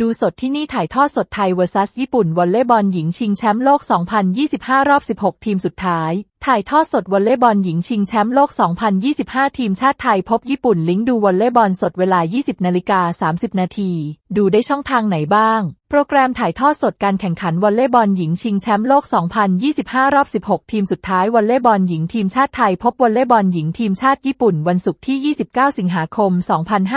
ดูสดที่นี่ถ่ายทอดสดไทย vs ญี่ปุ่นวอลเลย์บอลหญิงชิงแชมป์โลก 2025 รอบ 16 ทีมสุดท้ายถ่ายทอดสดวอลเลย์บอลหญิงชิงแชมป์โลก 2025 ทีมชาติไทยพบญี่ปุ่นลิงก์ดูวอลเลย์บอลสดเวลา 20 นาฬิกา 30 นาที ดูได้ช่องทางไหนบ้าง โปรแกรมถ่ายทอดสดการแข่งขันวอลเลย์บอลหญิงชิงแชมป์โลก 2025 รอบ 16 ทีมสุดท้ายวอลเลย์บอลหญิงทีมชาติไทยพบวอลเลย์บอลหญิงทีมชาติญี่ปุ่นวันศุกร์ที่ 29 สิงหาคม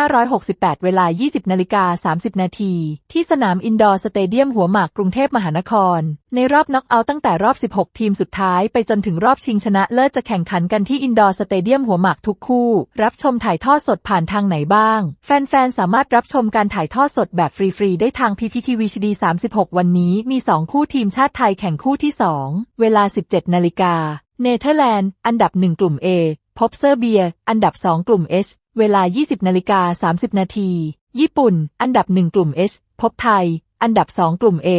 2568 เวลา 20 นาฬิกา 30 นาที ที่สนามอินดอร์สเตเดียมหัวหมากกรุงเทพมหานครในรอบน็อกเอาท์ตั้งแต่รอบ 16 ทีมสุดท้ายไปจนถึงรอบชิงชนะเลิศจะแข่งขันกันที่อินดอร์สเตเดียมหัวหมากทุกคู่ รับชมถ่ายทอดสดผ่านทางไหนบ้าง แฟนๆ สามารถรับชมการถ่ายทอดสดแบบฟรีๆ ได้ทาง PPTV HD 36 วันนี้มี 2 คู่ทีมชาติไทยแข่งคู่ที่ 2 เวลา 17 นาฬิกา เนเธอร์แลนด์ อันดับ 1 กลุ่ม A พบเซอร์เบีย อันดับ 2 กลุ่ม H เวลา 20 นาฬิกา 30 นาที ญี่ปุ่น อันดับ 1 กลุ่ม H พบไทย อันดับ 2 กลุ่ม A